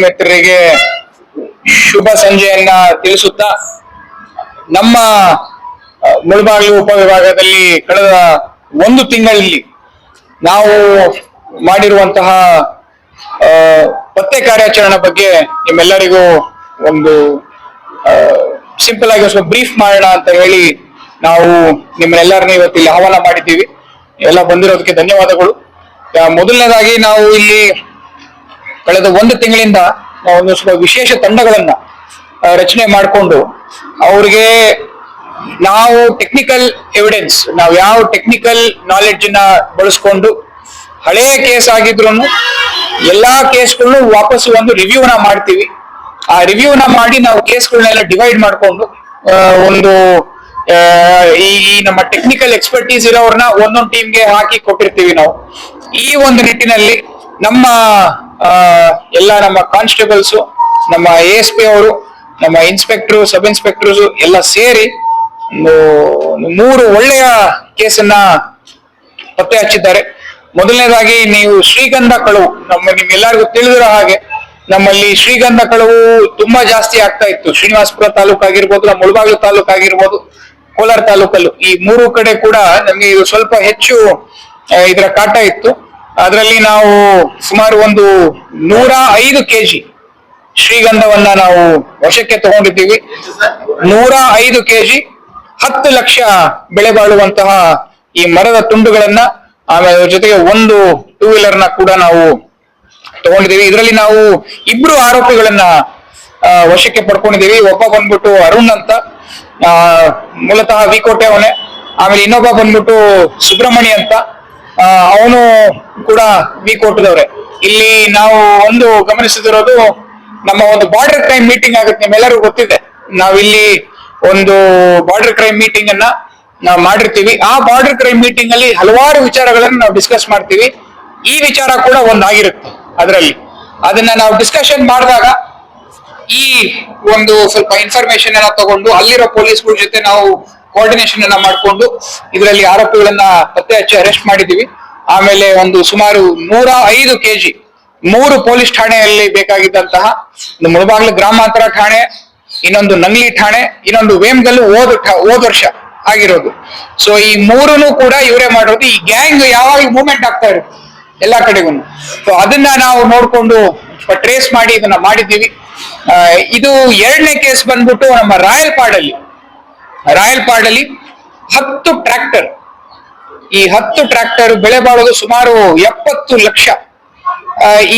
ಮಿತ್ರರಿಗೆ ಶುಭ ಸಂಜೆಯನ್ನ ತಿಳಿಸುತ್ತಾ ನಮ್ಮ ಮುಳಬಾಗಿಲು ಉಪವಿಭಾಗದಲ್ಲಿ ಕಳೆದ ಒಂದು ತಿಂಗಳಲ್ಲಿ ನಾವು ಮಾಡಿರುವಂತಹ ಪತ್ತೆ ಕಾರ್ಯಾಚರಣೆ ಬಗ್ಗೆ ನಿಮ್ಮೆಲ್ಲರಿಗೂ ಒಂದು ಸಿಂಪಲ್ ಆಗಿ ಸ್ವಲ್ಪ ಬ್ರೀಫ್ ಮಾಡೋಣ ಅಂತ ಹೇಳಿ ನಾವು ನಿಮ್ಮನ್ನೆಲ್ಲರನ್ನ ಇವತ್ತಿಲ್ಲಿ ಆಹ್ವಾನ ಮಾಡಿದ್ದೀವಿ. ಎಲ್ಲ ಬಂದಿರೋದಕ್ಕೆ ಧನ್ಯವಾದಗಳು. ಮೊದಲನೇದಾಗಿ ನಾವು ಇಲ್ಲಿ ಕಳೆದ ಒಂದು ತಿಂಗಳಿಂದ ಒಂದು ಸ್ವಲ್ಪ ವಿಶೇಷ ತಂಡಗಳನ್ನ ರಚನೆ ಮಾಡಿಕೊಂಡು ಅವ್ರಿಗೆ ನಾವು ಟೆಕ್ನಿಕಲ್ ಎವಿಡೆನ್ಸ್ ನಾವು ಯಾವ ಟೆಕ್ನಿಕಲ್ ನಾಲೆಡ್ಜ್ನ ಬಳಸ್ಕೊಂಡು ಹಳೆಯ ಕೇಸ್ ಆಗಿದ್ರು ಎಲ್ಲಾ ಕೇಸ್ಗಳನ್ನು ವಾಪಸ್ ಒಂದು ರಿವ್ಯೂನ ಮಾಡ್ತೀವಿ. ಆ ರಿವ್ಯೂನ ಮಾಡಿ ನಾವು ಕೇಸ್ಗಳನ್ನೆಲ್ಲ ಡಿವೈಡ್ ಮಾಡಿಕೊಂಡು ಒಂದು ಈ ನಮ್ಮ ಟೆಕ್ನಿಕಲ್ ಎಕ್ಸ್ಪರ್ಟೀಸ್ ಇರೋರ್ನ ಒಂದೊಂದು ಟೀಮ್ಗೆ ಹಾಕಿ ಕೊಟ್ಟಿರ್ತೀವಿ ನಾವು. ಈ ಒಂದು ನಿಟ್ಟಿನಲ್ಲಿ ನಮ್ಮ ಎಲ್ಲ ನಮ್ಮ ಕಾನ್ಸ್ಟೇಬಲ್ಸ್, ನಮ್ಮ ಎ ಎಸ್ ಪಿ ಅವರು, ನಮ್ಮ ಇನ್ಸ್ಪೆಕ್ಟರ್, ಸಬ್ ಇನ್ಸ್ಪೆಕ್ಟರ್ಸ್ ಎಲ್ಲ ಸೇರಿ ಮೂರು ಒಳ್ಳೆಯ ಕೇಸನ್ನ ಪತ್ತೆ ಹಚ್ಚಿದ್ದಾರೆ ಮೊದಲನೇದಾಗಿ ನೀವು ಶ್ರೀಗಂಧ ಕಳವು, ನಮ್ಮ ನಿಮ್ಗೆಲ್ಲರಿಗೂ ತಿಳಿದಿರೋ ಹಾಗೆ, ನಮ್ಮಲ್ಲಿ ಶ್ರೀಗಂಧ ಕಳವು ತುಂಬಾ ಜಾಸ್ತಿ ಆಗ್ತಾ ಇತ್ತು. ಶ್ರೀನಿವಾಸಪುರ ತಾಲೂಕು ಆಗಿರ್ಬೋದು, ನಮ್ಮ ಮುಳಬಾಗಿಲು ತಾಲೂಕು ಆಗಿರ್ಬೋದು, ಕೋಲಾರ ತಾಲೂಕಲ್ಲೂ. ಈ ಮೂರು ಕಡೆ ಕೂಡ ನಮ್ಗೆ ಇದು ಸ್ವಲ್ಪ ಹೆಚ್ಚು ಇದರ ಕಾಟ ಇತ್ತು. ಅದರಲ್ಲಿ ನಾವು ಸುಮಾರು ಒಂದು ನೂರ ಐದು ಕೆಜಿ ಶ್ರೀಗಂಧವನ್ನ ನಾವು ವಶಕ್ಕೆ ತಗೊಂಡಿದ್ದೀವಿ. ನೂರ ಐದು ಕೆಜಿ ಹತ್ತು ಲಕ್ಷ ಬೆಳೆ ಬಾಳುವಂತಹ ಈ ಮರದ ತುಂಡುಗಳನ್ನ ಆಮೇಲೆ ಜೊತೆಗೆ ಒಂದು ಟೂ ವೀಲರ್ನ ಕೂಡ ನಾವು ತಗೊಂಡಿದ್ದೀವಿ. ಇದರಲ್ಲಿ ನಾವು ಇಬ್ರು ಆರೋಪಿಗಳನ್ನ ವಶಕ್ಕೆ ಪಡ್ಕೊಂಡಿದ್ದೀವಿ. ಒಬ್ಬ ಬಂದ್ಬಿಟ್ಟು ಅರುಣ್ ಅಂತ ಮೂಲತಃ ವಿಕೋಟೆ ಅವನೇ. ಆಮೇಲೆ ಇನ್ನೊಬ್ಬ ಬಂದ್ಬಿಟ್ಟು ಸುಬ್ರಹ್ಮಣಿ ಅಂತ. ಅವನು ಕೂಡ ವಿಕೋಟದವ್ರೆ ಇಲ್ಲಿ ನಾವು ಒಂದು ಗಮನಿಸುತ್ತಿರೋದು ನಮ್ಮ ಒಂದು ಬಾರ್ಡರ್ ಕ್ರೈಮ್ ಮೀಟಿಂಗ್ ಆಗುತ್ತೆ, ನಿಮ್ಮೆಲ್ಲರಿಗೂ ಗೊತ್ತಿದೆ. ನಾವಿಲ್ಲಿ ಒಂದು ಬಾರ್ಡರ್ ಕ್ರೈಮ್ ಮೀಟಿಂಗ್ ಅನ್ನ ನಾವು ಮಾಡಿರ್ತೀವಿ. ಆ ಬಾರ್ಡರ್ ಕ್ರೈಮ್ ಮೀಟಿಂಗ್ ಅಲ್ಲಿ ಹಲವಾರು ವಿಚಾರಗಳನ್ನ ನಾವು ಡಿಸ್ಕಸ್ ಮಾಡ್ತೀವಿ. ಈ ವಿಚಾರ ಕೂಡ ಒಂದಾಗಿರುತ್ತೆ ಅದರಲ್ಲಿ. ಅದನ್ನ ನಾವು ಡಿಸ್ಕಷನ್ ಮಾಡಿದಾಗ ಈ ಒಂದು ಸ್ವಲ್ಪ ಇನ್ಫಾರ್ಮೇಶನ್ ಎಲ್ಲ ತಗೊಂಡು ಅಲ್ಲಿರೋ ಪೊಲೀಸ್ಗಳ ಜೊತೆ ನಾವು ಕೋಆರ್ಡಿನೇಷನ್ ಅನ್ನ ಮಾಡಿಕೊಂಡು ಇದರಲ್ಲಿ ಆರೋಪಿಗಳನ್ನ ಪತ್ತೆ ಹಚ್ಚಿ ಅರೆಸ್ಟ್ ಮಾಡಿದೀವಿ ಆಮೇಲೆ ಒಂದು ಸುಮಾರು ನೂರ ಐದು ಕೆಜಿ ಮೂರು ಪೊಲೀಸ್ ಠಾಣೆಯಲ್ಲಿ ಬೇಕಾಗಿದ್ದಂತಹ ಒಂದು ಮುಳಬಾಗ್ಲು ಗ್ರಾಮಾಂತರ ಠಾಣೆ, ಇನ್ನೊಂದು ನಂಗ್ಲಿ ಠಾಣೆ, ಇನ್ನೊಂದು ವೇಮ್ಗಲ್ಲು ಹೋದ ಹೋದ ವರ್ಷ ಆಗಿರೋದು. ಸೊ ಈ ಮೂರನ್ನು ಕೂಡ ಇವರೇ ಮಾಡೋದು ಈ ಗ್ಯಾಂಗ್ ಯಾವಾಗ ಮೂವ್ಮೆಂಟ್ ಆಗ್ತಾ ಇರುತ್ತೆ ಎಲ್ಲಾ ಕಡೆಗೂ. ಸೊ ಅದನ್ನ ನಾವು ನೋಡಿಕೊಂಡು ಟ್ರೇಸ್ ಮಾಡಿ ಇದನ್ನ ಮಾಡಿದ್ದೀವಿ. ಇದು ಎರಡನೇ ಕೇಸ್ ಬಂದ್ಬಿಟ್ಟು ನಮ್ಮ ರಾಯಲ್ಪಾಡಲ್ಲಿ ರಾಯಲ್ಪಾಡಲ್ಲಿ ಹತ್ತು ಟ್ರ್ಯಾಕ್ಟರ್. ಈ ಹತ್ತು ಟ್ರ್ಯಾಕ್ಟರ್ ಬೆಳೆ ಬಾಳೋದು ಸುಮಾರು ಎಪ್ಪತ್ತು ಲಕ್ಷ.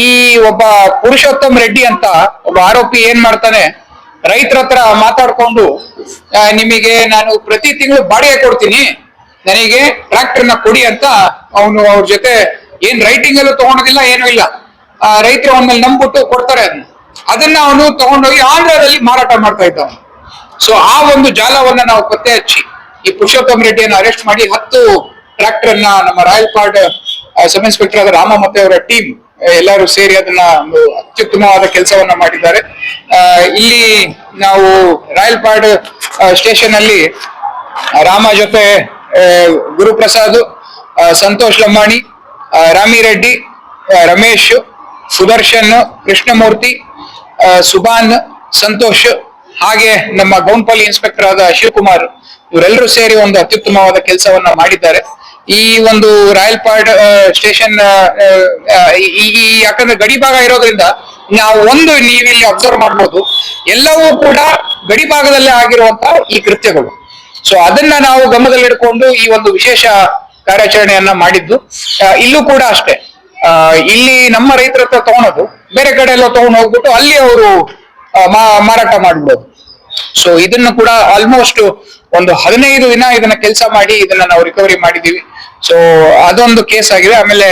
ಈ ಒಬ್ಬ ಪುರುಷೋತ್ತಮ್ ರೆಡ್ಡಿ ಅಂತ ಒಬ್ಬ ಆರೋಪಿ ಏನ್ ಮಾಡ್ತಾನೆ, ರೈತರ ಹತ್ರ ಮಾತಾಡ್ಕೊಂಡು ನಿಮಗೆ ನಾನು ಪ್ರತಿ ತಿಂಗಳು ಬಾಡಿಗೆ ಕೊಡ್ತೀನಿ, ನನಗೆ ಟ್ರ್ಯಾಕ್ಟರ್ನ ಕೊಡಿ ಅಂತ ಅವನು ಅವ್ರ ಜೊತೆ ಏನ್ ರೈಟಿಂಗ್ ಎಲ್ಲ ತಗೊಳೋದಿಲ್ಲ ಏನೂ ಇಲ್ಲ. ರೈತರು ಅವನ ಮೇಲೆ ನಂಬಿಟ್ಟು ಕೊಡ್ತಾರೆ. ಅದನ್ನ ಅವನು ತಗೊಂಡೋಗಿ ಆಂಧ್ರದಲ್ಲಿ ಮಾರಾಟ ಮಾಡ್ತಾ ಇದ್ದ. ಸೊ ಆ ಒಂದು ಜಾಲವನ್ನ ನಾವು ಪತ್ತೆ ಹಚ್ಚಿ ಈ ಪುರುಷೋತ್ತಮ್ ರೆಡ್ಡಿಯನ್ನು ಅರೆಸ್ಟ್ ಮಾಡಿ ಹತ್ತು ಟ್ರ್ಯಾಕ್ಟರ್ ಅನ್ನ ನಮ್ಮ ರಾಯಲ್ಪಾಡ್ ಸಬ್ ಇನ್ಸ್ಪೆಕ್ಟರ್ ಆದ ರಾಮ ಮತ್ತೆ ಅವರ ಟೀಮ್ ಎಲ್ಲರೂ ಸೇರಿ ಅದನ್ನ ಒಂದು ಅತ್ಯುತ್ತಮವಾದ ಕೆಲಸವನ್ನ ಮಾಡಿದ್ದಾರೆ. ಇಲ್ಲಿ ನಾವು ರಾಯಲ್ಪಾಡ್ ಸ್ಟೇಷನ್ ಅಲ್ಲಿ ರಾಮ ಜೊತೆ ಗುರುಪ್ರಸಾದ್ ಸಂತೋಷ್ ಲಂಬಾಣಿ ರಾಮಿ ರೆಡ್ಡಿ ರಮೇಶ್, ಸುದರ್ಶನ್, ಕೃಷ್ಣಮೂರ್ತಿ ಸುಬಾನ್ ಸಂತೋಷ್ ಹಾಗೆ ನಮ್ಮ ಗೌನ್ಪಲ್ಲಿ ಇನ್ಸ್ಪೆಕ್ಟರ್ ಆದ ಶಿವಕುಮಾರ್ ಇವರೆಲ್ಲರೂ ಸೇರಿ ಒಂದು ಅತ್ಯುತ್ತಮವಾದ ಕೆಲಸವನ್ನ ಮಾಡಿದ್ದಾರೆ. ಈ ಒಂದು ರಾಯಲ್ ಪಾರ್ಡ್ ಸ್ಟೇಷನ್ ಈ ಯಾಕಂದ್ರೆ ಗಡಿ ಭಾಗ ಇರೋದ್ರಿಂದ ನಾವು ಒಂದು ನೀವಿಲ್ಲಿ ಅಬ್ಸರ್ವ್ ಮಾಡ್ಬೋದು. ಎಲ್ಲವೂ ಕೂಡ ಗಡಿ ಭಾಗದಲ್ಲೇ ಆಗಿರುವಂತ ಈ ಕೃತ್ಯಗಳು. ಸೊ ಅದನ್ನ ನಾವು ಗಮನದಲ್ಲಿಡ್ಕೊಂಡು ಈ ಒಂದು ವಿಶೇಷ ಕಾರ್ಯಾಚರಣೆಯನ್ನ ಮಾಡಿದ್ದು. ಇಲ್ಲೂ ಕೂಡ ಅಷ್ಟೇ. ಇಲ್ಲಿ ನಮ್ಮ ರೈತರ ಹತ್ರ ತಗೊಳೋದು, ಬೇರೆ ಕಡೆ ಎಲ್ಲ ತಗೊಂಡು ಹೋಗ್ಬಿಟ್ಟು ಅಲ್ಲಿ ಅವರು ಮಾರಾಟ ಮಾಡ್ಬೋದು. ಸೊ ಇದನ್ನು ಕೂಡ ಆಲ್ಮೋಸ್ಟ್ ಒಂದು ಹದಿನೈದು ದಿನ ಇದನ್ನ ಕೆಲಸ ಮಾಡಿ ಇದನ್ನ ನಾವು ರಿಕವರಿ ಮಾಡಿದೀವಿ ಸೊ ಅದೊಂದು ಕೇಸ್ ಆಗಿದೆ. ಆಮೇಲೆ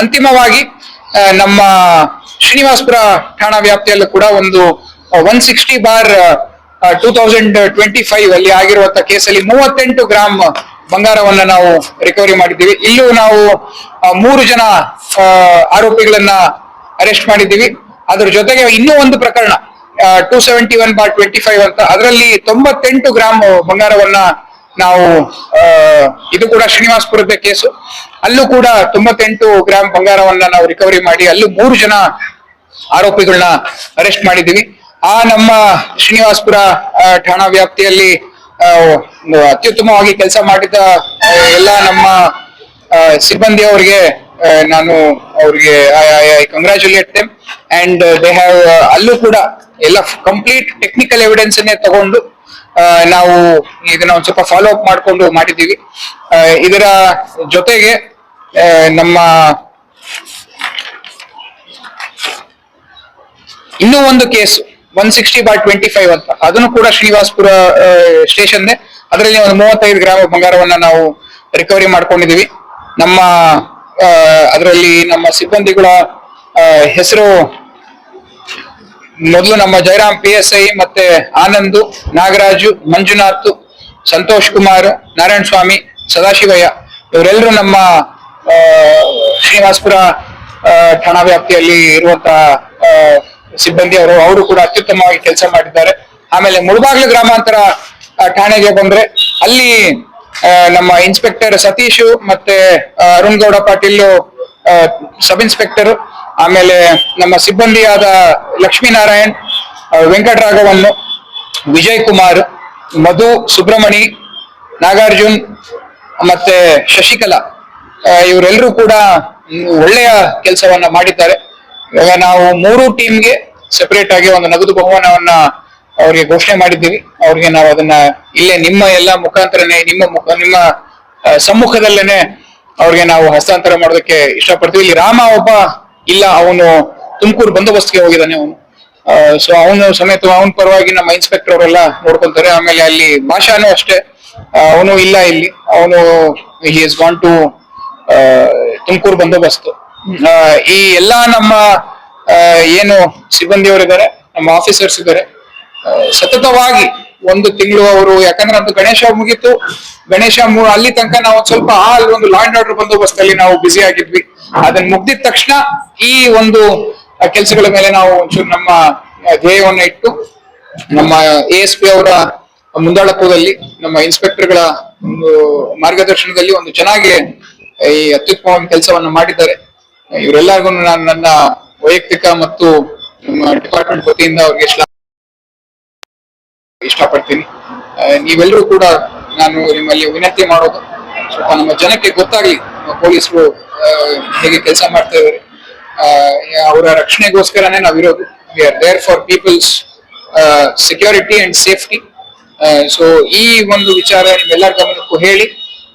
ಅಂತಿಮವಾಗಿ ನಮ್ಮ ಶ್ರೀನಿವಾಸ್ಪುರ ಠಾಣಾ ವ್ಯಾಪ್ತಿಯಲ್ಲೂ ಕೂಡ ಒಂದು one sixty bar two thousand twenty five ಅಲ್ಲಿ ಆಗಿರುವಂತ ಕೇಸಲ್ಲಿ ಮೂವತ್ತೆಂಟು ಗ್ರಾಮ್ ಬಂಗಾರವನ್ನ ನಾವು ರಿಕವರಿ ಮಾಡಿದ್ದೀವಿ. ಇಲ್ಲೂ ನಾವು ಮೂರು ಜನ ಆರೋಪಿಗಳನ್ನ ಅರೆಸ್ಟ್ ಮಾಡಿದ್ದೀವಿ. ಅದ್ರ ಜೊತೆಗೆ ಇನ್ನೂ ಒಂದು ಪ್ರಕರಣ. Two seventy one bar twenty five ಅಂತ. ಅದರಲ್ಲಿ ತೊಂಬತ್ತೆಂಟು ಗ್ರಾಮ್ ಬಂಗಾರವನ್ನ ನಾವು ಇದು ಕೂಡ ಶ್ರೀನಿವಾಸಪುರದ ಕೇಸು. ಅಲ್ಲೂ ಕೂಡ ತೊಂಬತ್ತೆಂಟು ಗ್ರಾಮ್ ಬಂಗಾರವನ್ನ ನಾವು ರಿಕವರಿ ಮಾಡಿ ಅಲ್ಲೂ ಮೂರು ಜನ ಆರೋಪಿಗಳನ್ನ ಅರೆಸ್ಟ್ ಮಾಡಿದ್ದೀವಿ. ಆ ನಮ್ಮ ಶ್ರೀನಿವಾಸ್ಪುರ ಠಾಣಾ ವ್ಯಾಪ್ತಿಯಲ್ಲಿ ಅತ್ಯುತ್ತಮವಾಗಿ ಕೆಲಸ ಮಾಡಿದ ಎಲ್ಲ ನಮ್ಮ ಆ, ಸಿಬ್ಬಂದಿ ಅವರಿಗೆ ನಾನು ಅವ್ರಿಗೆ I congratulate them and they have ಅಲ್ಲೂ ಕೂಡ ಎಲ್ಲ ಕಂಪ್ಲೀಟ್ ಟೆಕ್ನಿಕಲ್ ಎವಿಡೆನ್ಸ್ ಅನ್ನೇ ತಗೊಂಡು ನಾವು ಇದನ್ನ ಒಂದ್ ಸ್ವಲ್ಪ ಫಾಲೋ ಅಪ್ ಮಾಡ್ಕೊಂಡು ಮಾಡಿದ್ದೀವಿ. ಇದರ ಜೊತೆಗೆ ನಮ್ಮ ಇನ್ನೂ ಒಂದು case one sixty bar twenty five ಅಂತ. ಅದನ್ನು ಕೂಡ ಶ್ರೀನಿವಾಸ್ಪುರ ಸ್ಟೇಷನ್ ಅದರಲ್ಲಿ ಒಂದು ಮೂವತ್ತೈದು ಗ್ರಾಮ ಬಂಗಾರವನ್ನ ನಾವು ರಿಕವರಿ ಮಾಡ್ಕೊಂಡಿದೀವಿ ನಮ್ಮ ಅದರಲ್ಲಿ ನಮ್ಮ ಸಿಬ್ಬಂದಿಗಳ ಹೆಸರು ಮೊದಲು ನಮ್ಮ ಜಯರಾಮ್ ಪಿ ಎಸ್ ಐ ಮತ್ತೆ ಆನಂದ್, ನಾಗರಾಜು, ಮಂಜುನಾಥ್, ಸಂತೋಷ್ ಕುಮಾರ್, ನಾರಾಯಣ ಸ್ವಾಮಿ, ಸದಾಶಿವಯ್ಯ, ಇವರೆಲ್ಲರೂ ನಮ್ಮ ಶ್ರೀನಿವಾಸಪುರ ಠಾಣಾ ವ್ಯಾಪ್ತಿಯಲ್ಲಿ ಇರುವಂತಹ ಸಿಬ್ಬಂದಿ ಅವರು ಅವರು ಕೂಡ ಅತ್ಯುತ್ತಮವಾಗಿ ಕೆಲಸ ಮಾಡಿದ್ದಾರೆ. ಆಮೇಲೆ ಮುಳಬಾಗ್ಲು ಗ್ರಾಮಾಂತರ ಠಾಣೆಗೆ ಬಂದ್ರೆ ಅಲ್ಲಿ ನಮ್ಮ ಇನ್ಸ್ಪೆಕ್ಟರ್ ಸತೀಶ್ ಮತ್ತೆ ಅರುಣ್ ಗೌಡ ಪಾಟೀಲ್ ಸಬ್ ಇನ್ಸ್ಪೆಕ್ಟರ್ ಆಮೇಲೆ ನಮ್ಮ ಸಿಬ್ಬಂದಿಯಾದ ಲಕ್ಷ್ಮೀನಾರಾಯಣ್ ವೆಂಕಟರಾಘವನ್ ವಿಜಯ್ ಕುಮಾರ್ ಮಧು ಸುಬ್ರಮಣಿ ನಾಗಾರ್ಜುನ್ ಮತ್ತೆ ಶಶಿಕಲಾ ಇವರೆಲ್ಲರೂ ಕೂಡ ಒಳ್ಳೆಯ ಕೆಲಸವನ್ನ ಮಾಡಿದ್ದಾರೆ. ಇವಾಗ ನಾವು ಮೂರು ಟೀಮ್ಗೆ ಸೆಪರೇಟ್ ಆಗಿ ಒಂದು ನಗದು ಬಹುಮಾನವನ್ನ ಅವ್ರಿಗೆ ಘೋಷಣೆ ಮಾಡಿದ್ದೀವಿ. ಅವ್ರಿಗೆ ನಾವು ಅದನ್ನ ಇಲ್ಲೇ ನಿಮ್ಮ ಎಲ್ಲ ಮುಖಾಂತರನೇ, ನಿಮ್ಮ ಮುಖ, ನಿಮ್ಮ ಸಮ್ಮುಖದಲ್ಲೇನೆ ಅವ್ರಿಗೆ ನಾವು ಹಸ್ತಾಂತರ ಮಾಡೋದಕ್ಕೆ ಇಷ್ಟಪಡ್ತೀವಿ. ಇಲ್ಲಿ ರಾಮ ಒಬ್ಬ ಇಲ್ಲ, ಅವನು ತುಮಕೂರು ಬಂದೋಬಸ್ತ್ಗೆ ಹೋಗಿದ್ದಾನೆ ಅವನು. ಸೊ ಅವನು ಸಮೇತ ಅವನ ಪರವಾಗಿ ನಮ್ಮ ಇನ್ಸ್ಪೆಕ್ಟರ್ ಅವರೆಲ್ಲ ನೋಡ್ಕೊಂತಾರೆ ಆಮೇಲೆ ಅಲ್ಲಿ ಭಾಷಾನು ಅಷ್ಟೇ. ಅವನು ಇಲ್ಲ ಇಲ್ಲಿ. ಅವನು he is gone to Tumakuru ಬಂದೋಬಸ್ತ್. ಈ ಎಲ್ಲಾ ನಮ್ಮ ಏನು ಸಿಬ್ಬಂದಿಯವರಿದ್ದಾರೆ, ನಮ್ಮ ಆಫೀಸರ್ಸ್ ಇದ್ದಾರೆ ಸತತವಾಗಿ ಒಂದು ತಿಂಗಳು ಅವರು, ಯಾಕಂದ್ರೆ ಅದು ಗಣೇಶ ಮುಗೀತು. ಗಣೇಶ ಅಲ್ಲಿ ತನಕ ನಾವು ಸ್ವಲ್ಪ, ಆ, ಅಲ್ಲಿ ಒಂದು ಲ್ಯಾಂಡ್ ಆರ್ಡರ್ ಆರ್ಡರ್ ಬಂದೋಬಸ್ತಲ್ಲಿ ನಾವು ಬ್ಯುಸಿ ಆಗಿದ್ವಿ. ಅದನ್ನ ಮುಗ್ದಿದ ತಕ್ಷಣ ಈ ಒಂದು ಕೆಲಸಗಳ ಮೇಲೆ ನಾವು ಒಂಚೂರು ನಮ್ಮ ಧ್ಯೇಯವನ್ನು ಇಟ್ಟು, ನಮ್ಮ ಎ ಎಸ್ ಪಿ ಅವರ ಮುಂದಾಳತ್ವದಲ್ಲಿ, ನಮ್ಮ ಇನ್ಸ್ಪೆಕ್ಟರ್ಗಳ ಒಂದು ಮಾರ್ಗದರ್ಶನದಲ್ಲಿ ಒಂದು ಚೆನ್ನಾಗಿ, ಈ ಅತ್ಯುತ್ತಮವಾದ ಕೆಲಸವನ್ನ ಮಾಡಿದ್ದಾರೆ. ಇವರೆಲ್ಲರಿಗೂ ನಾನು ನನ್ನ ವೈಯಕ್ತಿಕ ಮತ್ತು ನಮ್ಮ ಡಿಪಾರ್ಟ್ಮೆಂಟ್ ವತಿಯಿಂದ ಅವ್ರಿಗೆ ಇಷ್ಟಪಡ್ತೀನಿ. ನೀವೆಲ್ಲರೂ ಕೂಡ ನಾನು ನಿಮ್ಮಲ್ಲಿ ವಿನಂತಿ ಮಾಡೋದು, ಸ್ವಲ್ಪ ನಮ್ಮ ಜನಕ್ಕೆ ಗೊತ್ತಾಗ್ಲಿ ಪೊಲೀಸರು ಹೇಗೆ ಕೆಲಸ ಮಾಡ್ತಾ ಇದ್ದಾರೆ ಅವರ ರಕ್ಷಣೆಗೋಸ್ಕರನೇ ನಾವಿರೋದು. We are there for people's security and safety so ಈ ಒಂದು ವಿಚಾರ ನಿಮ್ಮೆಲ್ಲರ ಗಮನಕ್ಕೂ ಹೇಳಿ,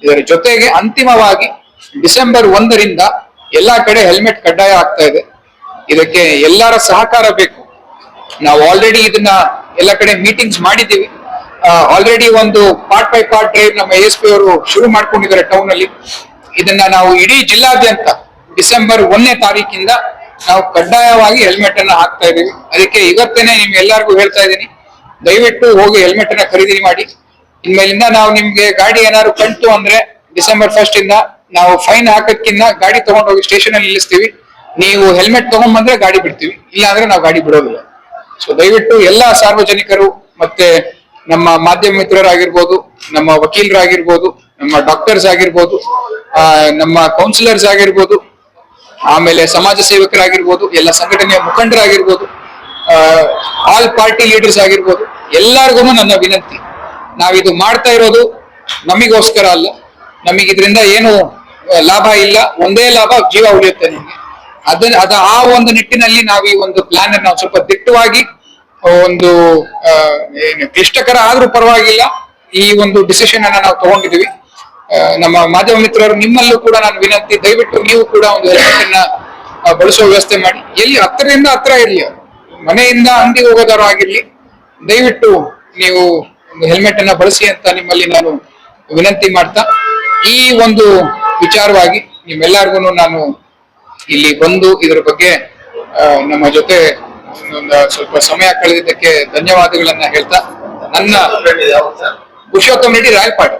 ಇದರ ಜೊತೆಗೆ ಅಂತಿಮವಾಗಿ ಡಿಸೆಂಬರ್ ಒಂದರಿಂದ ಎಲ್ಲಾ ಕಡೆ ಹೆಲ್ಮೆಟ್ ಕಡ್ಡಾಯ ಆಗ್ತಾ ಇದೆ. ಇದಕ್ಕೆ ಎಲ್ಲರ ಸಹಕಾರ ಬೇಕು. ನಾವು ಆಲ್ರೆಡಿ ಇದನ್ನ ಎಲ್ಲ ಕಡೆ ಮೀಟಿಂಗ್ಸ್ ಮಾಡಿದ್ದೀವಿ. ಆಲ್ರೆಡಿ ಒಂದು ಪಾರ್ಟ್ ಬೈ ಪಾರ್ಟ್ ಡ್ರೈವ್ ನಮ್ಮ ಎಸ್ ಪಿ ಅವರು ಶುರು ಮಾಡ್ಕೊಂಡಿದ್ದಾರೆ ಟೌನ್ ಅಲ್ಲಿ. ಇದನ್ನ ನಾವು ಇಡೀ ಜಿಲ್ಲಾದ್ಯಂತ ಡಿಸೆಂಬರ್ ಒಂದನೇ ತಾರೀಕಿಂದ ನಾವು ಕಡ್ಡಾಯವಾಗಿ ಹೆಲ್ಮೆಟ್ ಅನ್ನ ಹಾಕ್ತಾ ಇದೀವಿ ಅದಕ್ಕೆ ಇವತ್ತೇನೆ ನಿಮ್ಗೆಲ್ಲರಿಗೂ ಹೇಳ್ತಾ ಇದ್ದೀನಿ. ದಯವಿಟ್ಟು ಹೋಗಿ ಹೆಲ್ಮೆಟ್ ಅನ್ನ ಖರೀದಿ ಮಾಡಿ. ಇನ್ಮೇಲಿಂದ ನಾವು ನಿಮ್ಗೆ ಗಾಡಿ ಏನಾದ್ರು ಕಂಟು ಅಂದ್ರೆ ಡಿಸೆಂಬರ್ ಫಸ್ಟ್ ಇಂದ ನಾವು ಫೈನ್ ಹಾಕೋದ್ಕಿಂತ ಗಾಡಿ ತಗೊಂಡೋಗಿ ಸ್ಟೇಷನ್ ಅಲ್ಲಿ ನಿಲ್ಲಿಸ್ತೀವಿ. ನೀವು ಹೆಲ್ಮೆಟ್ ತಗೊಂಡ್ ಬಂದ್ರೆ ಗಾಡಿ ಬಿಡ್ತೀವಿ. ಇಲ್ಲ ಅಂದ್ರೆ ನಾವು ಗಾಡಿ ಬಿಡೋದಿಲ್ಲ. ಸೊ ದಯವಿಟ್ಟು ಎಲ್ಲಾ ಸಾರ್ವಜನಿಕರು ಮತ್ತೆ ನಮ್ಮ ಮಾಧ್ಯಮ ಮಿತ್ರರಾಗಿರ್ಬೋದು, ನಮ್ಮ ವಕೀಲರಾಗಿರ್ಬೋದು, ನಮ್ಮ ಡಾಕ್ಟರ್ಸ್ ಆಗಿರ್ಬೋದು ನಮ್ಮ ಕೌನ್ಸಿಲರ್ಸ್ ಆಗಿರ್ಬೋದು, ಆಮೇಲೆ ಸಮಾಜ ಸೇವಕರಾಗಿರ್ಬೋದು, ಎಲ್ಲ ಸಂಘಟನೆಯ ಮುಖಂಡರಾಗಿರ್ಬೋದು ಆಲ್ ಪಾರ್ಟಿ ಲೀಡರ್ಸ್ ಆಗಿರ್ಬೋದು ಎಲ್ಲರಿಗೂ ನನ್ನ ವಿನಂತಿ. ನಾವಿದು ಮಾಡ್ತಾ ಇರೋದು ನಮಿಗೋಸ್ಕರ ಅಲ್ಲ. ನಮಗಿದ್ರಿಂದ ಏನು ಲಾಭ ಇಲ್ಲ. ಒಂದೇ ಲಾಭ ಜೀವ ಉಳಿಯುತ್ತೆ ನಿಮ್ಗೆ. ಅದನ್ನ ಅದ ಆ ಒಂದು ನಿಟ್ಟಿನಲ್ಲಿ ನಾವು ಈ ಒಂದು ಪ್ಲಾನ್ ಅನ್ನು ಸ್ವಲ್ಪ ದಿಟ್ಟವಾಗಿ ಒಂದು ಏನು, ಕ್ಲಿಷ್ಟಕರ ಆದ್ರೂ ಪರವಾಗಿಲ್ಲ. ಈ ಒಂದು ಡಿಸಿಷನ್ ಅನ್ನ ನಾವು ತಗೊಂಡಿದೀವಿ ನಮ್ಮ ಮಾಧ್ಯಮ ಮಿತ್ರರು ನಿಮ್ಮಲ್ಲೂ ಕೂಡ ನಾನು ವಿನಂತಿ, ದಯವಿಟ್ಟು ನೀವು ಕೂಡ ಒಂದು ಹೆಲ್ಮೆಟ್ ಅನ್ನ ಬಳಸುವ ಬಳಸೋ ವ್ಯವಸ್ಥೆ ಮಾಡಿ. ಎಲ್ಲಿ ಹತ್ತರಿಂದ ಹತ್ರ ಇರಲಿ. ಮನೆಯಿಂದ ಅಂಗಡಿ ಹೋಗೋದಾರು ಆಗಿರ್ಲಿ, ದಯವಿಟ್ಟು ನೀವು ಹೆಲ್ಮೆಟ್ ಅನ್ನ ಬಳಸಿ ಅಂತ ನಿಮ್ಮಲ್ಲಿ ನಾನು ವಿನಂತಿ ಮಾಡ್ತಾ, ಈ ಒಂದು ವಿಚಾರವಾಗಿ ನಿಮ್ಮೆಲ್ಲರಿಗೂ ನಾನು ಇಲ್ಲಿ ಬಂದು ಇದರ ಬಗ್ಗೆ ನಮ್ಮ ಜೊತೆ ಸ್ವಲ್ಪ ಸಮಯ ಕಳೆದಿದ್ದಕ್ಕೆ ಧನ್ಯವಾದಗಳನ್ನ ಹೇಳ್ತಾ, ನನ್ನ ಪುರುಷೋತ್ತಮ ರೆಡ್ಡಿ ರಾಯಲ್ ಪಾರ್ಟ್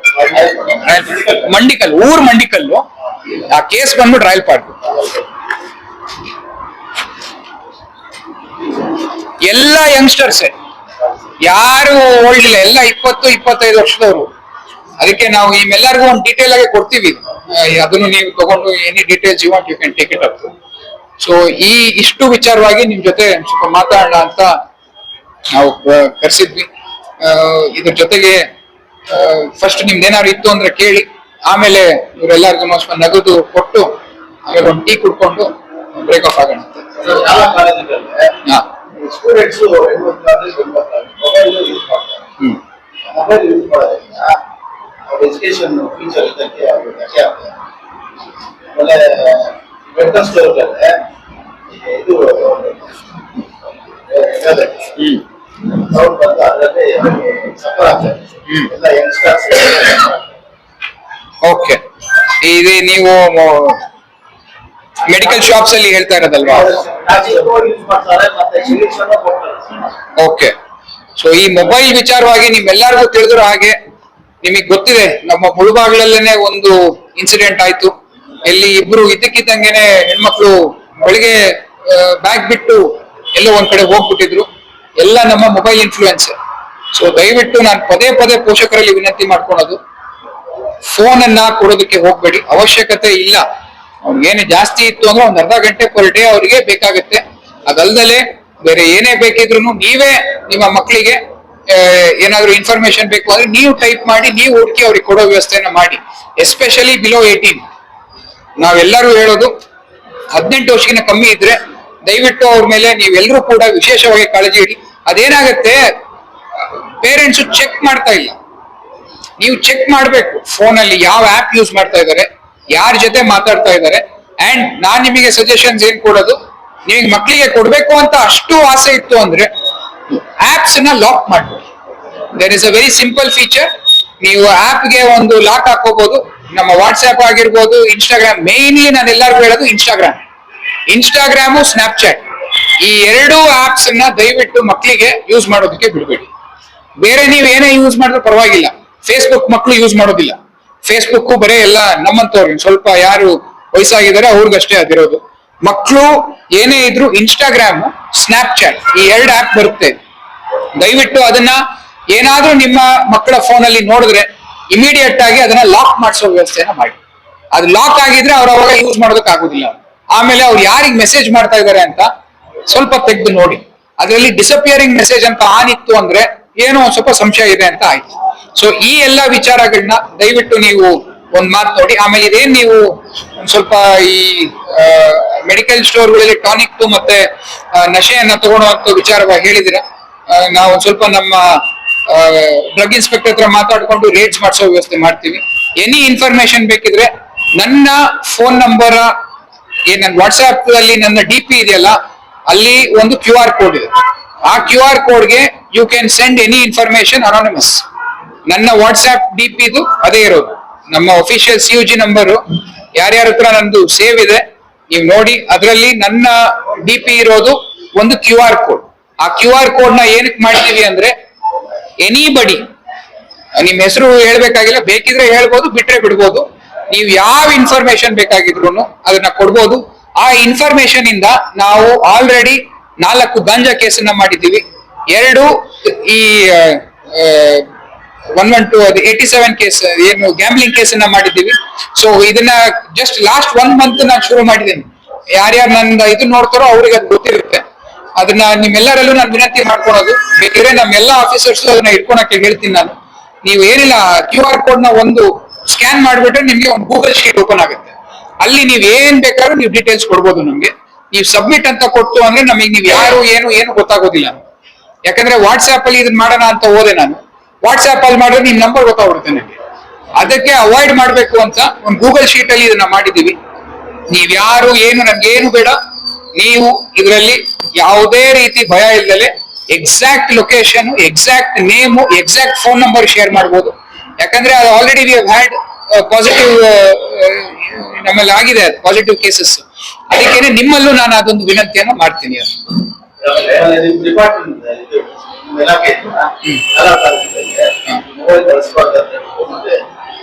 ಮಂಡಿಕಲ್ ಊರ್ ಮಂಡಿಕಲ್ಲು. ಆ ಕೇಸ್ ಬಂದ್ಬಿಟ್ಟು ರಾಯಲ್ಪಾಡ್. ಎಲ್ಲ ಯಂಗ್ಸ್ಟರ್ಸ್ ಯಾರು ಓಲ್ಡ್ ಇಲ್ಲ ಎಲ್ಲ ಇಪ್ಪತ್ತು, ಇಪ್ಪತ್ತೈದು ವರ್ಷದವರು. ಅದಕ್ಕೆ ನಾವು ನಿಮ್ಮೆಲ್ಲರಿಗೂ ಒಂದು ಡೀಟೇಲ್ ಆಗಿ ಕೊಡ್ತೀವಿ. ಅದನ್ನು ನೀವು ತಗೊಂಡು any details you want you can take it up so ಈ ಇಷ್ಟು ವಿಚಾರವಾಗಿ ನಿಮ್ ಜೊತೆ ಸ್ವಲ್ಪ ಮಾತಾಡೋಣ ಅಂತ ನಾವು ಕರೆಸಿದ್ವಿ. ಇದ್ರ ಜೊತೆಗೆ ಫಸ್ಟ್ ನಿಮ್ದು ಏನಾದ್ರು ಇತ್ತು ಅಂದ್ರೆ ಕೇಳಿ. ಆಮೇಲೆ ಇವರೆಲ್ಲರಿಗೂ ಸ್ವಲ್ಪ ನಗದು ಕೊಟ್ಟು ಆಮೇಲೆ ಒಂದು ಟೀ ಕುಡ್ಕೊಂಡು ಬ್ರೇಕ್ ಆಫ್ ಆಗೋಣ ಹ್ಮ್ ಮೊಬೈಲ್ ಯೂಸ್ ಮಾಡೋದ್ರಿಂದ ಅವ್ರ ಎಜುಕೇಶನ್ ಫ್ಯೂಚರ್ ಇದಕ್ಕೆ ಅದಕ್ಕೆ ಧಕ್ಕೆ ಆಮೇಲೆ ಮೆಡಿಕಲ್ ಸ್ಟೋರ್ ಇದು ಹ್ಮ್. ಸೌಂಡ್ ಬಂದು ಅದರಲ್ಲಿ ಸಫರ್ ಆಗ್ತದೆ. ಎಲ್ಲ ಯಂಗ್ಸ್ಟರ್ಸ್ ಓಕೆ. ಇದು ನೀವು ಮೆಡಿಕಲ್ ಶಾಪ್ಸ್ ಅಲ್ಲಿ ಹೇಳ್ತಾ ಇರೋದಲ್ವಾ? ಓಕೆ. ಸೊ ಈ ಮೊಬೈಲ್ ವಿಚಾರವಾಗಿ ನಿಮ್ಮೆಲ್ಲರಿಗೂ ತಿಳಿದಿರೋ ಹಾಗೆ ನಿಮಗೆ ಗೊತ್ತಿದೆ, ನಮ್ಮ ಮುಳುಬಾಗ್ಲಲ್ಲೇನೆ ಒಂದು ಇನ್ಸಿಡೆಂಟ್ ಆಯ್ತು. ಎಲ್ಲಿ ಇಬ್ರು ಇದ್ದಕ್ಕಿದ್ದಂಗೆನೆ ಹೆಣ್ಮಕ್ಳು ಬೆಳಿಗ್ಗೆ ಬ್ಯಾಗ್ ಬಿಟ್ಟು ಎಲ್ಲೋ ಒಂದ್ ಕಡೆ ಹೋಗ್ಬಿಟ್ಟಿದ್ರು. ಎಲ್ಲ ನಮ್ಮ ಮೊಬೈಲ್ ಇನ್ಫ್ಲೂಯೆನ್ಸ್ ಸೊ ದಯವಿಟ್ಟು ನಾನು ಪದೇ ಪದೇ ಪೋಷಕರಲ್ಲಿ ವಿನಂತಿ ಮಾಡ್ಕೊಳೋದು. ಫೋನ್ ಅನ್ನ ಕೊಡೋದಕ್ಕೆ ಹೋಗ್ಬೇಡಿ. ಅವಶ್ಯಕತೆ ಇಲ್ಲ. ಅವ್ರಿಗೇನು ಜಾಸ್ತಿ ಇತ್ತು ಅಂದ್ರೆ ಒಂದ್ ಅರ್ಧ ಗಂಟೆ ಪರ್ ಡೇ ಅವ್ರಿಗೆ ಬೇಕಾಗುತ್ತೆ. ಅದಲ್ದಲೆ ಬೇರೆ ಏನೇ ಬೇಕಿದ್ರು ನೀವೇ ನಿಮ್ಮ ಮಕ್ಕಳಿಗೆ ಏನಾದ್ರು ಇನ್ಫಾರ್ಮೇಶನ್ ಬೇಕು ಅಂದ್ರೆ ನೀವು ಟೈಪ್ ಮಾಡಿ, ನೀವು ಹುಡುಕಿ ಅವ್ರಿಗೆ ಕೊಡೋ ವ್ಯವಸ್ಥೆನ ಮಾಡಿ. ಎಸ್ಪೆಷಲಿ ಬಿಲೋ ಏಯ್ಟೀನ್ ನಾವೆಲ್ಲರೂ ಹೇಳೋದು, ಹದಿನೆಂಟು ವರ್ಷಕ್ಕಿಂತ ಕಮ್ಮಿ ಇದ್ರೆ ದಯವಿಟ್ಟು ಅವ್ರ ಮೇಲೆ ನೀವೆಲ್ಲರೂ ಕೂಡ ವಿಶೇಷವಾಗಿ ಕಾಳಜಿ ಇಡಿ. ಅದೇನಾಗತ್ತೆ ಪೇರೆಂಟ್ಸ್ ಚೆಕ್ ಮಾಡ್ತಾ ಇಲ್ಲ. ನೀವು ಚೆಕ್ ಮಾಡಬೇಕು ಫೋನ್ ಅಲ್ಲಿ ಯಾವ ಆಪ್ ಯೂಸ್ ಮಾಡ್ತಾ ಇದ್ದಾರೆ, ಯಾರ ಜೊತೆ ಮಾತಾಡ್ತಾ ಇದ್ದಾರೆ ಅಂಡ್ ನಾನ್ ನಿಮಗೆ ಸಜೆಷನ್ಸ್ ಏನ್ ಕೊಡೋದು ನಿಮಗೆ ಮಕ್ಕಳಿಗೆ ಕೊಡಬೇಕು ಅಂತ ಅಷ್ಟು ಆಸೆ ಇತ್ತು ಅಂದ್ರೆ ಆಪ್ಸ್ನ ಲಾಕ್ ಮಾಡ್ಬೋದು. There is a very simple feature ನೀವು ಆಪ್ಗೆ ಒಂದು ಲಾಕ್ ಹಾಕೋಬಹುದು ನಮ್ಮ ವಾಟ್ಸ್ಆಪ್ ಆಗಿರ್ಬೋದು ಇನ್ಸ್ಟಾಗ್ರಾಮ್ ಮೇನ್ಲಿ ನಾನು ಎಲ್ಲರಿಗೂ ಹೇಳೋದು ಇನ್ಸ್ಟಾಗ್ರಾಮ್ ಇನ್ಸ್ಟಾಗ್ರಾಮು ಸ್ನಾಪ್ಚಾಟ್ ಈ ಎರಡೂ ಆಪ್ಸ್ನ ದಯವಿಟ್ಟು ಮಕ್ಕಳಿಗೆ ಯೂಸ್ ಮಾಡೋದಕ್ಕೆ ಬಿಡಬೇಡಿ. ಬೇರೆ ನೀವು ಏನೇ ಯೂಸ್ ಮಾಡಿದ್ರು ಪರವಾಗಿಲ್ಲ. ಫೇಸ್ಬುಕ್ ಮಕ್ಕಳು ಯೂಸ್ ಮಾಡೋದಿಲ್ಲ. ಫೇಸ್ಬುಕ್ ಬರೀ ಎಲ್ಲ ನಮ್ಮಂತವ್ರಿಗೆ ಸ್ವಲ್ಪ ಯಾರು ವಯಸ್ಸಾಗಿದ್ದಾರೆ ಅವ್ರಿಗಷ್ಟೇ ಅದಿರೋದು. ಮಕ್ಕಳು ಏನೇ ಇದ್ರು ಇನ್ಸ್ಟಾಗ್ರಾಮ್ ಸ್ನಾಪ್ಚಾಟ್ ಈ ಎರಡು ಆಪ್ ಬರುತ್ತೆ. ದಯವಿಟ್ಟು ಅದನ್ನ ಏನಾದ್ರೂ ನಿಮ್ಮ ಮಕ್ಕಳ ಫೋನ್ ಅಲ್ಲಿ ನೋಡಿದ್ರೆ ಇಮಿಡಿಯೇಟ್ ಆಗಿ ಅದನ್ನ ಲಾಕ್ ಮಾಡಿಸೋ ವ್ಯವಸ್ಥೆಯನ್ನ ಮಾಡಿ. ಅದು ಲಾಕ್ ಆಗಿದ್ರೆ ಅವ್ರು ಅವಾಗ ಯೂಸ್ ಮಾಡೋದಕ್ಕೆ ಆಗುದಿಲ್ಲ. ಆಮೇಲೆ ಅವ್ರು ಯಾರಿಗೆ ಮೆಸೇಜ್ ಮಾಡ್ತಾ ಇದ್ದಾರೆ ಅಂತ ಸ್ವಲ್ಪ ತೆಗೆದು ನೋಡಿ. ಅದರಲ್ಲಿ ಡಿಸಪಿಯರಿಂಗ್ ಮೆಸೇಜ್ ಅಂತ ಆನ್ ಇತ್ತು ಅಂದ್ರೆ ಏನೋ ಒಂದ್ ಸ್ವಲ್ಪ ಸಂಶಯ ಇದೆ ಅಂತ ಆಯ್ತು. ಸೊ ಈ ಎಲ್ಲಾ ವಿಚಾರಗಳನ್ನ ದಯವಿಟ್ಟು ನೀವು ಒಂದ್ ಮಾತು ನೋಡಿ. ಆಮೇಲೆ ಇದೇನ್ ನೀವು ಒಂದ್ ಸ್ವಲ್ಪ ಈ ಮೆಡಿಕಲ್ ಸ್ಟೋರ್ಗಳಲ್ಲಿ ಟಾನಿಕ್ ಮತ್ತೆ ನಶೆಯನ್ನ ತಗೊಳ್ಳುವಂತ ವಿಚಾರವಾಗಿ ಹೇಳಿದಿರ. ನಾವು ಒಂದ್ ಸ್ವಲ್ಪ ನಮ್ಮ ಡ್ರಗ್ ಇನ್ಸ್ಪೆಕ್ಟರ್ ಹತ್ರ ಮಾತಾಡ್ಕೊಂಡು ರೇಟ್ಸ್ ಮಾಡಿಸೋ ವ್ಯವಸ್ಥೆ ಮಾಡ್ತೀವಿ. ಎನಿ ಇನ್ಫಾರ್ಮೇಶನ್ ಬೇಕಿದ್ರೆ ನನ್ನ ಫೋನ್ ನಂಬರ್ ಏನ್ ನನ್ನ ವಾಟ್ಸ್ಆಪ್ ಅಲ್ಲಿ ನನ್ನ ಡಿ ಪಿ ಇದೆಯಲ್ಲ, ಅಲ್ಲಿ ಒಂದು ಕ್ಯೂ ಆರ್ ಕೋಡ್ ಇದೆ. ಆ ಕ್ಯೂ ಆರ್ ಕೋಡ್ಗೆ you can send any information anonymous ನನ್ನ ವಾಟ್ಸ್ಆಪ್ ಡಿ ಪಿ ಇದು ಅದೇ ಇರೋದು. ನಮ್ಮ official C U G number ಯಾರ್ಯಾರ ಹತ್ರ ನಂದು ಸೇವ್ ಇದೆ, ನೀವು ನೋಡಿ, ಅದರಲ್ಲಿ ನನ್ನ ಡಿ ಪಿ ಇರೋದು ಒಂದು ಕ್ಯೂ ಆರ್ ಕೋಡ್ ಆ ಕ್ಯೂ ಆರ್ ಕೋಡ್ನ ಏನಕ್ಕೆ ಮಾಡ್ತೀವಿ ಅಂದ್ರೆ ಎನಿ ಬಡಿ ನಿಮ್ ಹೆಸರು ಹೇಳ್ಬೇಕಾಗಿಲ್ಲ, ಬೇಕಿದ್ರೆ ಹೇಳ್ಬೋದು, ಬಿಟ್ರೆ ಬಿಡ್ಬೋದು. ನೀವು ಯಾವ ಇನ್ಫಾರ್ಮೇಶನ್ ಬೇಕಾಗಿದ್ರು ಅದನ್ನ ಕೊಡ್ಬೋದು. ಆ ಇನ್ಫಾರ್ಮೇಶನ್ ಇಂದ ನಾವು ಆಲ್ರೆಡಿ ನಾಲ್ಕು ಗಾಂಜಾ ಕೇಸನ್ನ ಮಾಡಿದ್ದೀವಿ. ಎರಡು ಈ ಒನ್ ಒನ್ ಟು ಅದು ಏಟಿ ಸೆವೆನ್ ಕೇಸ್ ಏನು ಗ್ಯಾಂಬ್ಲಿಂಗ್ ಕೇಸ್ ಅನ್ನ ಮಾಡಿದ್ದೀವಿ. ಸೊ ಇದನ್ನ ಜಸ್ಟ್ ಲಾಸ್ಟ್ ಒನ್ ಮಂತ್ ನಾನು ಶುರು ಮಾಡಿದ್ದೀನಿ. ಯಾರ್ಯಾರು ನನ್ನ ಇದು ನೋಡ್ತಾರೋ ಅವ್ರಿಗೆ ಅದು ಗೊತ್ತಿರುತ್ತೆ. ಅದನ್ನ ನಿಮ್ಮೆಲ್ಲರಲ್ಲೂ ನಾನು ವಿನಂತಿ ಮಾಡ್ಕೊಳೋದು. ಬೇಕಿದ್ರೆ ನಮ್ಮೆಲ್ಲ ಆಫೀಸರ್ಸ್ ಅದನ್ನ ಇಟ್ಕೊಳಕ್ಕೆ ಹೇಳ್ತೀನಿ ನಾನು. ನೀವು ಏನಿಲ್ಲ ಕ್ಯೂ ಆರ್ ಕೋಡ್ನ ಒಂದು ಸ್ಕ್ಯಾನ್ ಮಾಡ್ಬಿಟ್ರೆ ನಿಮ್ಗೆ ಒಂದು ಗೂಗಲ್ ಶೀಟ್ ಓಪನ್ ಆಗುತ್ತೆ. ಅಲ್ಲಿ ನೀವ್ ಏನ್ ಬೇಕಾದ್ರೂ ನೀವು ಡೀಟೇಲ್ಸ್ ಕೊಡ್ಬೋದು ನಮ್ಗೆ. ನೀವು ಸಬ್ಮಿಟ್ ಅಂತ ಕೊಟ್ಟು ಅಂದ್ರೆ ನಮಗೆ ನೀವು ಯಾರು, ಏನು ಏನು ಗೊತ್ತಾಗೋದಿಲ್ಲ. ಯಾಕಂದ್ರೆ ವಾಟ್ಸ್ಆಪ್ ಅಲ್ಲಿ ಇದನ್ನ ಮಾಡೋಣ ಅಂತ ಹೋದೆ ನಾನು. ವಾಟ್ಸ್ಆಪ್ ಅಲ್ಲಿ ಮಾಡಿದ್ರೆ ನಿಮ್ ನಂಬರ್ ಗೊತ್ತಾಗ್ಬಿಡುತ್ತೆ ನಿಮಗೆ ಅದಕ್ಕೆ ಅವಾಯ್ಡ್ ಮಾಡಬೇಕು ಅಂತ ಒಂದು ಗೂಗಲ್ ಶೀಟ್ ಅಲ್ಲಿ ಇದನ್ನ ಮಾಡಿದೀವಿ ನೀವ್ ಯಾರು, ಏನು ನನ್ಗೆ ಏನು ಬೇಡ. ನೀವು ಇದರಲ್ಲಿ ಯಾವುದೇ ರೀತಿ ಭಯ ಇಲ್ದಲೆ exact location exact name exact phone number share ಮಾಡ್ಬೋದು. ಯಾಕಂದ್ರೆ ಅದು ಆಲ್ರೆಡಿ ವಿ ಹ್ಯಾಡ್ ಪಾಸಿಟಿವ್ ನಮ್ಮಲ್ಲಿ ಆಗಿದೆ ಪಾಸಿಟಿವ್ ಕೇಸಸ್ ಅದಕ್ಕೇನೆ ನಿಮ್ಮಲ್ಲೂ ನಾನು ಅದೊಂದು ವಿನಂತಿಯನ್ನು ಮಾಡ್ತೀನಿ. ಅದು ಆಮೇಲೆ ನಿಮ್ ಡಿಪಾರ್ಟ್ಮೆಂಟ್ ಇದು ನಿಮ್ಮ ಇಲಾಖೆ ಇದೆಯಲ್ಲ, ಶಾಲಾ ಮೊಬೈಲ್ ಬಳಸಬಾರ್ದು ಮತ್ತೆ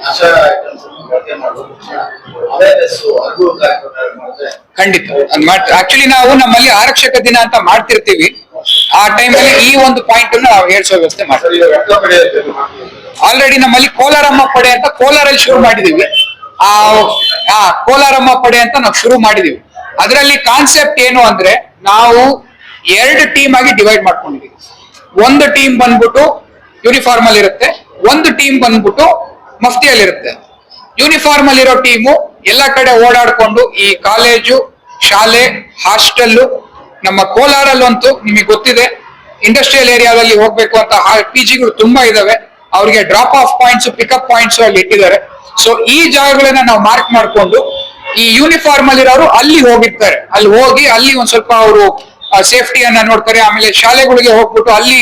ಆಶಾ ಐಟಮ್ಸ್ ಬಳಕೆ ಮಾಡೋದು ಅವೇರ್ನೆಸ್ ಅರಿವು ಕಾರ್ಯಕ್ರಮ ಮಾಡಿದ್ರೆ ಖಂಡಿತ. ಆಕ್ಚುಲಿ ನಾವು ನಮ್ಮಲ್ಲಿ ಆರಕ್ಷಕ ದಿನ ಅಂತ ಮಾಡ್ತಿರ್ತೀವಿ. ಆ ಟೈಮಲ್ಲಿ ಈ ಒಂದು ಪಾಯಿಂಟ್ ಅನ್ನು ನಾವು ಹೇಳ್ಸೋ ವ್ಯವಸ್ಥೆ ಮಾಡ್ತೀವಿ. ಆಲ್ರೆಡಿ ನಮ್ಮಲ್ಲಿ ಕೋಲಾರಮ್ಮ ಪಡೆ ಅಂತ ಕೋಲಾರಲ್ಲಿ ಶುರು ಮಾಡಿದೀವಿ. ಆ ಆ ಕೋಲಾರಮ್ಮ ಪಡೆ ಅಂತ ನಾವು ಶುರು ಮಾಡಿದೀವಿ. ಅದರಲ್ಲಿ ಕಾನ್ಸೆಪ್ಟ್ ಏನು ಅಂದ್ರೆ ನಾವು ಎರಡು ಟೀಮ್ ಆಗಿ ಡಿವೈಡ್ ಮಾಡ್ಕೊಂಡಿದೀವಿ. ಒಂದು ಟೀಮ್ ಬಂದ್ಬಿಟ್ಟು ಯೂನಿಫಾರ್ಮ್ ಅಲ್ಲಿ ಇರುತ್ತೆ, ಒಂದು ಟೀಮ್ ಬಂದ್ಬಿಟ್ಟು ಮಫ್ತಿಯಲ್ಲಿರುತ್ತೆ ಯೂನಿಫಾರ್ಮ್ ಅಲ್ಲಿರೋ ಟೀಮು ಎಲ್ಲ ಕಡೆ ಓಡಾಡ್ಕೊಂಡು ಈ ಕಾಲೇಜು, ಶಾಲೆ ಹಾಸ್ಟೆಲ್ಲು ನಮ್ಮ ಕೋಲಾರಲ್ಲಂತೂ ನಿಮಗೆ ಗೊತ್ತಿದೆ ಇಂಡಸ್ಟ್ರಿಯಲ್ ಏರಿಯಾದಲ್ಲಿ ಹೋಗ್ಬೇಕು ಅಂತ ಪಿ ಜಿಗಳು ತುಂಬಾ ಇದಾವೆ. ಅವ್ರಿಗೆ drop off points pickup points ಅಲ್ಲಿ ಇಟ್ಟಿದ್ದಾರೆ. ಸೊ ಈ ಜಾಗಗಳನ್ನ ನಾವು ಮಾರ್ಕ್ ಮಾಡಿಕೊಂಡು ಈ ಯೂನಿಫಾರ್ಮ್ ಅಲ್ಲಿರೋರು ಅಲ್ಲಿ ಹೋಗಿರ್ತಾರೆ. ಅಲ್ಲಿ ಹೋಗಿ ಅಲ್ಲಿ ಒಂದ್ ಸ್ವಲ್ಪ ಅವರು ಸೇಫ್ಟಿಯನ್ನ ನೋಡ್ತಾರೆ, ಆಮೇಲೆ ಶಾಲೆಗಳಿಗೆ ಹೋಗ್ಬಿಟ್ಟು ಅಲ್ಲಿ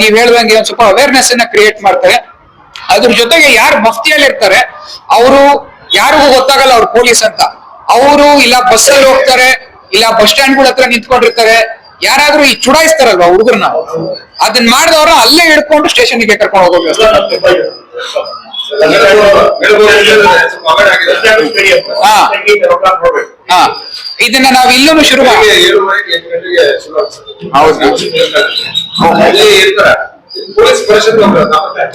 ನೀವ್ ಹೇಳ್ದಂಗೆ ಒಂದ್ ಸ್ವಲ್ಪ ಅವೇರ್ನೆಸ್ ಅನ್ನ ಕ್ರಿಯೇಟ್ ಮಾಡ್ತಾರೆ. ಅದ್ರ ಜೊತೆಗೆ ಯಾರು ಮಫ್ತಿಯಲ್ಲಿ ಇರ್ತಾರೆ, ಅವರು ಯಾರಿಗೂ ಗೊತ್ತಾಗಲ್ಲ ಅವ್ರು ಪೊಲೀಸ್ ಅಂತ. ಅವರು ಇಲ್ಲ ಬಸ್ ಅಲ್ಲಿ ಹೋಗ್ತಾರೆ, ಇಲ್ಲ ಬಸ್ ಸ್ಟ್ಯಾಂಡ್ ಹತ್ರ ನಿಂತ್ಕೊಂಡಿರ್ತಾರೆ. ಯಾರಾದ್ರೂ ಈ ಚುಡಾಯಿಸ್ತಾರಲ್ವಾ ಹುಡುಗರನ್ನ? ಅದನ್ನ ಮಾಡಿದವರು ಅಲ್ಲೇ ಹಿಡ್ಕೊಂಡು ಸ್ಟೇಷನ್ಗೆ ಕರ್ಕೊಂಡು ಹೋಗೋ ವ್ಯವಸ್ಥೆ ಇದನ್ನ ನಾವು ಇಲ್ಲೂ ಶುರು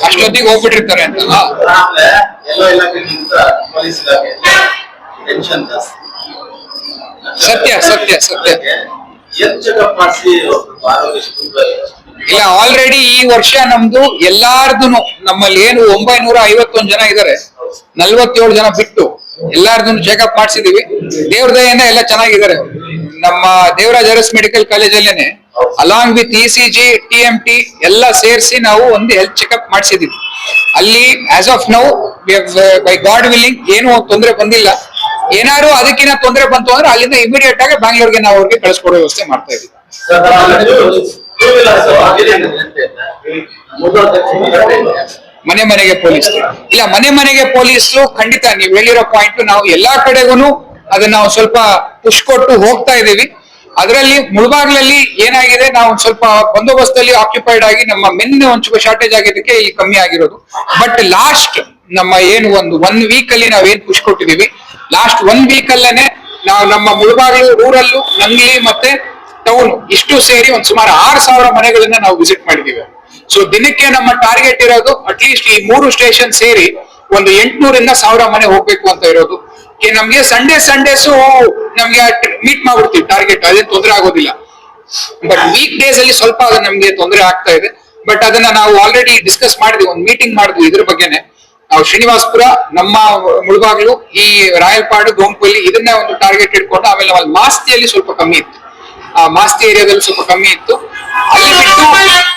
ಅಷ್ಟೊತ್ತಿಗೆ ಹೋಗ್ಬಿಟ್ಟಿರ್ತಾರೆ ಅಂತ. ಹಾ. ಆಮೇಲೆ ಎಲ್ಲ ಇಲಾಖೆಗಿಂತ ಪೊಲೀಸ್ ಇಲಾಖೆ ಟೆನ್ಷನ್ ಜಾಸ್ತಿ ಸತ್ಯ, ಸತ್ಯ, ಸತ್ಯ. ಮಾಡಿಸಿ ಆರೋಗ್ಯ ತುಂಬಾ ಇಲ್ಲ ಆಲ್ರೆಡಿ ಈ ವರ್ಷ ನಮ್ದು ಎಲ್ಲಾರ್ದುನು ನಮ್ಮಲ್ಲಿ ಏನು ಒಂಬೈನೂರ ಐವತ್ತೊಂದು ಜನ ಇದಾರೆ. ನಲ್ವತ್ತೇಳು ಜನ ಬಿಟ್ಟು ಎಲ್ಲಾರ್ದು ಚೆಕಪ್ ಮಾಡಿಸಿದೀವಿ. ದೇವ್ರ ದಯೆಯಿಂದ ಎಲ್ಲ ಚೆನ್ನಾಗಿದ್ದಾರೆ. ನಮ್ಮ Devaraj Urs medical ಕಾಲೇಜಲ್ಲೇನೆ along with E C G T M T ಎಲ್ಲ ಸೇರಿಸಿ ನಾವು ಒಂದು ಹೆಲ್ತ್ ಚೆಕಪ್ ಮಾಡಿಸಿದೀವಿ. ಅಲ್ಲಿ as of now by god willing ಏನು ತೊಂದರೆ ಬಂದಿಲ್ಲ. ಏನಾದ್ರು ಅದಕ್ಕಿಂತ ತೊಂದರೆ ಬಂತು ಅಂದ್ರೆ ಅಲ್ಲಿಂದ ಇಮಿಡಿಯೇಟ್ ಆಗಿ ಬ್ಯಾಂಗ್ಳೂರ್ಗೆ ನಾವು ಅವ್ರಿಗೆ ಕಳಿಸ್ಕೊಡೋ ವ್ಯವಸ್ಥೆ ಮಾಡ್ತಾ ಇದೀವಿ ಮನೆ ಮನೆಗೆ ಪೊಲೀಸ್ ಇಲ್ಲ, ಮನೆ ಮನೆಗೆ ಪೊಲೀಸರು ಖಂಡಿತ ನೀವು ಹೇಳಿರೋ ಪಾಯಿಂಟ್ ನಾವು ಎಲ್ಲಾ ಕಡೆಗೂ ಅದನ್ನ ನಾವು ಸ್ವಲ್ಪ ಪುಷ್ ಕೊಟ್ಟು ಹೋಗ್ತಾ ಇದೀವಿ ಅದರಲ್ಲಿ ಮುಳಬಾಗ್ಲಲ್ಲಿ ಏನಾಗಿದೆ, ನಾವು ಸ್ವಲ್ಪ ಬಂದೋಬಸ್ತಲ್ಲಿ ಆಕ್ಯುಪೈಡ್ ಆಗಿ ನಮ್ಮ ಮೆನ್ ಸ್ವಲ್ಪ ಶಾರ್ಟೇಜ್ ಆಗಿದ್ದಕ್ಕೆ ಈ ಕಮ್ಮಿ ಆಗಿರೋದು. ಬಟ್ ಲಾಸ್ಟ್ ನಮ್ಮ ಏನು ಒಂದು ಒನ್ ವೀಕ್ ಅಲ್ಲಿ ನಾವ್ ಏನ್ ಪುಷ್ ಕೊಟ್ಟಿದೀವಿ ಲಾಸ್ಟ್ ಒನ್ ವೀಕ್ ಅಲ್ಲೇನೆ ನಾವು ನಮ್ಮ ಮುಳಬಾಗ್ಲು, ಊರಲ್ಲೂ, ನಂಗ್ಲಿ ಮತ್ತೆ ಟೌನ್ ಇಷ್ಟು ಸೇರಿ ಒಂದ್ ಸುಮಾರು ಆರ್ ಸಾವಿರ ಮನೆಗಳನ್ನ ನಾವು ವಿಸಿಟ್ ಮಾಡಿದೀವಿ. ಸೊ ದಿನಕ್ಕೆ ನಮ್ಮ ಟಾರ್ಗೆಟ್ ಇರೋದು ಅಟ್ಲೀಸ್ಟ್ ಈ ಮೂರು ಸ್ಟೇಷನ್ ಸೇರಿ ಒಂದು ಎಂಟ್ನೂರಿಂದ ಸಾವಿರ ಮನೆ ಹೋಗ್ಬೇಕು ಅಂತ ಇರೋದು. ನಮ್ಗೆ ಸಂಡೇ ಸಂಡೇಸು ನಮ್ಗೆ ಮೀಟ್ ಮಾಡ್ಬಿಡ್ತೀವಿ ಟಾರ್ಗೆಟ್ ಅದೇನು ತೊಂದರೆ ಆಗೋದಿಲ್ಲ. ಬಟ್ ವೀಕ್ ಡೇಸ್ ಅಲ್ಲಿ ಸ್ವಲ್ಪ ಅದು ನಮ್ಗೆ ತೊಂದರೆ ಆಗ್ತಾ ಇದೆ. ಬಟ್ ಅದನ್ನ ನಾವು ಆಲ್ರೆಡಿ ಡಿಸ್ಕಸ್ ಮಾಡಿದ್ವಿ, ಒಂದು ಮೀಟಿಂಗ್ ಮಾಡಿದ್ವಿ ಇದ್ರ ಬಗ್ಗೆನೆ. ನಾವು ಶ್ರೀನಿವಾಸ್ಪುರ, ನಮ್ಮ ಮುಳುಬಾಗ್ಲು, ಈ ರಾಯಲ್ಪಾಡು, ಗೋಂಪಲ್ಲಿ ಇದನ್ನೇ ಒಂದು ಟಾರ್ಗೆಟ್ ಇಟ್ಕೊಂಡು ಆಮೇಲೆ ಮಾಸ್ತಿಯಲ್ಲಿ ಸ್ವಲ್ಪ ಕಮ್ಮಿ ಇತ್ತು. ಮಾಸ್ತಿ ಏರಿಯಾದಲ್ಲಿ ಸ್ವಲ್ಪ ಕಮ್ಮಿ ಇತ್ತು. ಅಲ್ಲಿ ಬಿಟ್ಟು,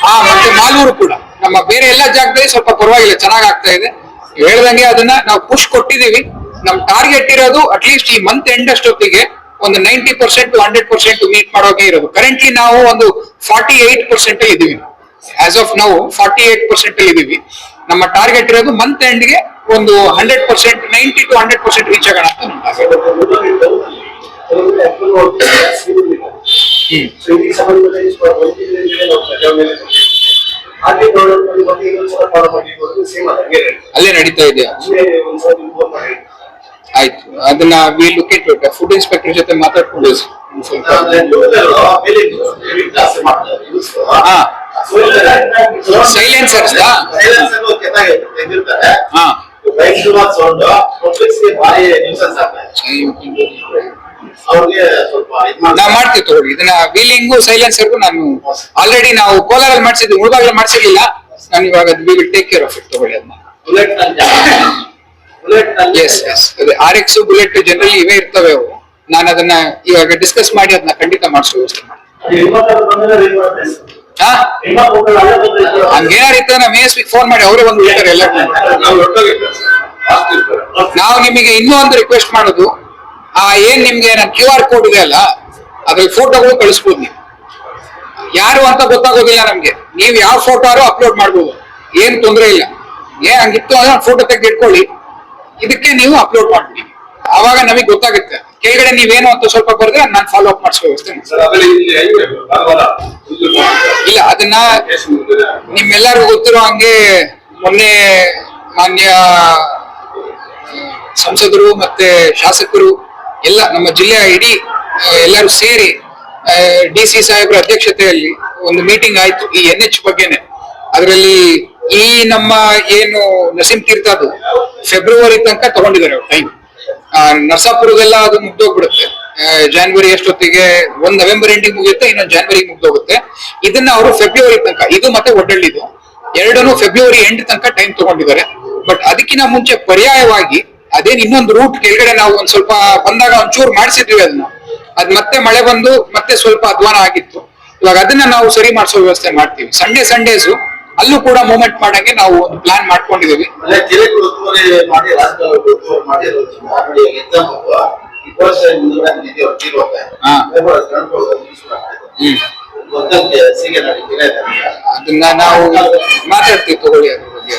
ಆ, ಮತ್ತೆ ಮಾಲೂರು ಕೂಡ. ನಮ್ಮ ಬೇರೆ ಎಲ್ಲ ಜಾಗದಲ್ಲಿ ಸ್ವಲ್ಪ ಪರವಾಗಿಲ್ಲ ಚೆನ್ನಾಗ್ ಆಗ್ತಾ ಇದೆ. ಹೇಳ್ದಂಗೆ ಅದನ್ನ ನಾವು ಪುಷ್ ಕೊಟ್ಟಿದೀವಿ ನಮ್ ಟಾರ್ಗೆಟ್ ಇರೋದು ಅಟ್ಲೀಸ್ಟ್ ಈ ಮಂತ್ ಎಂಡ್ ಅಷ್ಟೊತ್ತಿಗೆ ಒಂದು ninety percent hundred percent meet ಮಾಡೋಕೆ ಇರೋದು. ಕರೆಂಟ್ಲಿ ನಾವು ಒಂದು ಫಾರ್ಟಿ ಏಟ್ ಪರ್ಸೆಂಟ್ ಇದೀವಿ ಆಸ್ ಆಫ್ ನಾವು ಫಾರ್ಟಿ ಏಟ್ ಪರ್ಸೆಂಟ್ ಅಲ್ಲಿ ಇದೀವಿ ನಮ್ಮ ಟಾರ್ಗೆಟ್ ಇರೋದು ಮಂತ್ ಎಂಡ್ಗೆ ಒಂದು hundred percent ninety to hundred percent reach ಆಗೋಣ ಅಂತ. ನಮ್ಮ ಅಲ್ಲೇ ನಡೀತಾ ಇದೆಯಾ? ಆಯ್ತು. ಅದನ್ನ we look it food inspector ಜೊತೆ ಮಾತಾಡ್ಕೊಂಡು ಸೈಲೆನ್ಸ್ ಸ್ವಲ್ಪ. ಹಾ. Silencers ಆ? ಹಾ. ಅವ್ರಿಗೆ ಸ್ವಲ್ಪ ಇದ್. ನಾ ಮಾಡ್ತೀವಿ ತಗೊಳ್ಳಿ ಇದನ್ನ ವೀಲಿಂಗು ಸೈಲೆನ್ಸರ್ಗು ನಾನು ಆಲ್ರೆಡಿ ನಾವು ಕೋಲಾರಲ್ಲಿ ಮಾಡಿಸಿದ್ವಿ ಮುಳಬಾಗ್ಲಲ್ಲಿ ಮಾಡಿಸಿರ್ಲಿಲ್ಲ. ನಾನು ಇವಾಗ we will take care of it ತಗೊಳ್ಳಿ ಅದನ್ನ ಎಸ್ ಎಸ್ ಅದೇ ಆರ್ ಎಕ್ಸ್ ಬುಲೆಟ್ ಜನರಲಿ ಇವೇ ಇರ್ತವೆ ಅವು. ನಾನು ಅದನ್ನ ಇವಾಗ ಡಿಸ್ಕಸ್ ಮಾಡಿ ಅದನ್ನ ಖಂಡಿತ ಮಾಡಿಸೋ ವ್ಯವಸ್ಥೆ ಮಾಡ್ತೀನಿ. ಹಂಗೇನಾರು ಇತ್ತು ಎಸ್ ಫೋನ್ ಮಾಡಿ ಅವರೇ ಒಂದು ಹೇಳ್ತಾರೆ ಎಲ್ಲ ನಾವು ನಾವು ನಿಮಗೆ ಇನ್ನೂ ಒಂದು ರಿಕ್ವೆಸ್ಟ್ ಮಾಡೋದು. ಆ ಏನ್ ನಿಮ್ಗೆ ನನ್ನ ಕ್ಯೂ ಆರ್ ಕೋಡ್ ಇದೆ ಅಲ್ಲ ಅದ್ರಲ್ಲಿ ಫೋಟೋಗಳು ಕಳಿಸ್ಬೋದು ನೀವು. ಯಾರು ಅಂತ ಗೊತ್ತಾಗೋದಿಲ್ಲ ನಮ್ಗೆ. ನೀವು ಯಾವ ಫೋಟೋ ಅಪ್ಲೋಡ್ ಮಾಡ್ಬೋದು. ಏನ್ ತೊಂದರೆ ಇಲ್ಲ. ಏನ್ ಹಂಗಿತ್ತು ಅಂದ್ರೆ ಫೋಟೋ ತೆಗೆದು ಇಟ್ಕೊಳ್ಳಿ ಇದಕ್ಕೆ ನೀವು ಅಪ್ಲೋಡ್ ಮಾಡ್ಬಿಡಿ ಅವಾಗ ನಮಗೆ ಗೊತ್ತಾಗುತ್ತೆ. ಕೆಳಗಡೆ ನೀವೇನು ಅಂತ ಸ್ವಲ್ಪ ಬರೆದ್ರೆ ನಾನು ಫಾಲೋ ಅಪ್ ಮಾಡಿಸೋ ಸರ್ ಆಮೇಲೆ ಇಲ್ಲಿ ಹೈವೇ ಇಲ್ಲ ಅದನ್ನ ನಿಮ್ಮೆಲ್ಲರಿಗೂ ಗೊತ್ತಿರೋ ಹಂಗೆ ಮೊನ್ನೆ ಮಾನ್ಯ ಸಂಸದರು ಮತ್ತೆ ಶಾಸಕರು ಎಲ್ಲ ನಮ್ಮ ಜಿಲ್ಲೆಯ ಇಡೀ ಎಲ್ಲರೂ ಸೇರಿ ಡಿ ಸಿ ಸಾಹೇಬ್ರ ಅಧ್ಯಕ್ಷತೆಯಲ್ಲಿ ಒಂದು ಮೀಟಿಂಗ್ ಆಯ್ತು ಈ ಎನ್ ಎಚ್ ಬಗ್ಗೆನೆ. ಅದರಲ್ಲಿ ಈ ನಮ್ಮ ಏನು ನರಸಿಂಹ ತೀರ್ಥದು ಫೆಬ್ರವರಿ ತನಕ ತಗೊಂಡಿದ್ದಾರೆ ಟೈಮ್ ನರಸಾಪುರದೆಲ್ಲ ಅದು ಮುಗ್ದೋಗ್ಬಿಡುತ್ತೆ. ಜಾನ್ವರಿ ಎಷ್ಟೊತ್ತಿಗೆ ಒಂದ್ ನವೆಂಬರ್ ಎಂಡಿಂಗ್ ಮುಗಿಯುತ್ತೆ, ಇನ್ನೊಂದು ಜಾನ್ವರಿ ಮುಗ್ದೋಗುತ್ತೆ. ಇದನ್ನ ಅವರು ಫೆಬ್ರವರಿ ತನಕ, ಇದು ಮತ್ತೆ ಒಡ್ಡಳ್ಳಿದು ಎರಡನ್ನೂ ಫೆಬ್ರವರಿ ಎಂಡ್ ತನಕ ಟೈಮ್ ತಗೊಂಡಿದ್ದಾರೆ. ಬಟ್ ಅದಕ್ಕಿಂತ ಮುಂಚೆ ಪರ್ಯಾಯವಾಗಿ ಅದೇನ್ ಇನ್ನೊಂದು ರೂಟ್ ಕೆಳಗಡೆ ನಾವು ಒಂದ್ ಸ್ವಲ್ಪ ಬಂದಾಗ ಒಂಚೂರು ಮಾಡಿಸಿದ್ವಿ ಅದನ್ನ. ಅದ್ ಮತ್ತೆ ಮಳೆ ಬಂದು ಮತ್ತೆ ಸ್ವಲ್ಪ ಅಧ್ವಾನ ಆಗಿತ್ತು. ಇವಾಗ ಅದನ್ನ ನಾವು ಸರಿ ಮಾಡಿಸೋ ವ್ಯವಸ್ಥೆ ಮಾಡ್ತೀವಿ. ಸಂಡೇ ಸಂಡೇಸು ಅಲ್ಲೂ ಕೂಡ ಮೂವ್ಮೆಂಟ್ ಮಾಡಂಗೆ ನಾವು ಒಂದು ಪ್ಲಾನ್ ಮಾಡ್ಕೊಂಡಿದೀವಿ. ಅದನ್ನ ನಾವು ಮಾತಾಡ್ತೀವಿ ತಗೊಳ್ಳಿ ಅದ್ರ ಬಗ್ಗೆ.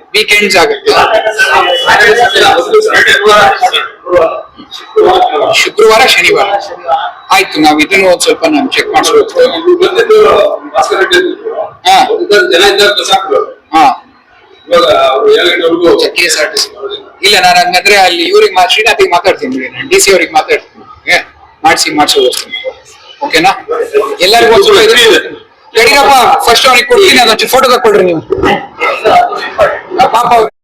ವೀಕೆಂಡ್ಸ್ ಆಗುತ್ತೆ ಶುಕ್ರವಾರ, ಶನಿವಾರ. ಆಯ್ತು, ನಾವ್ ಇದನ್ನು ಒಂದ್ ಸ್ವಲ್ಪ ನಾನು ಚೆಕ್ ಮಾಡಿಸ್ಬೇಕು. ಹಾ. ಹಾ. ಕೆ ಎಸ್ ಆರ್ ಇಲ್ಲ, ನಾನು ಹಂಗಂದ್ರೆ ಅಲ್ಲಿ ಇವ್ರಿಗೆ ಮಾ ಶ್ರೀನಾಥಿಗೆ ಮಾತಾಡ್ತೀನಿ ಡಿ ಸಿ ಅವ್ರಿಗೆ ಮಾತಾಡ್ತೀನಿ. ಮಾಡಿಸಿ, ಮಾಡ್ಸಿ ಮಾಡ್ಸೋದು ಓಕೆನಾ ಎಲ್ಲರಿಗೂ ಒಂದ್ ಸ್ವಲ್ಪ ಯಡಿಯೂರಪ್ಪ ಫಸ್ಟ್ ಅವ್ನಿಗೆ ಕೊಡ್ತೀನಿ ಅದೊಂಚೂರು ಫೋಟೋ ತಗೊಳ್ರಿ ನೀವು. ಪಾಪ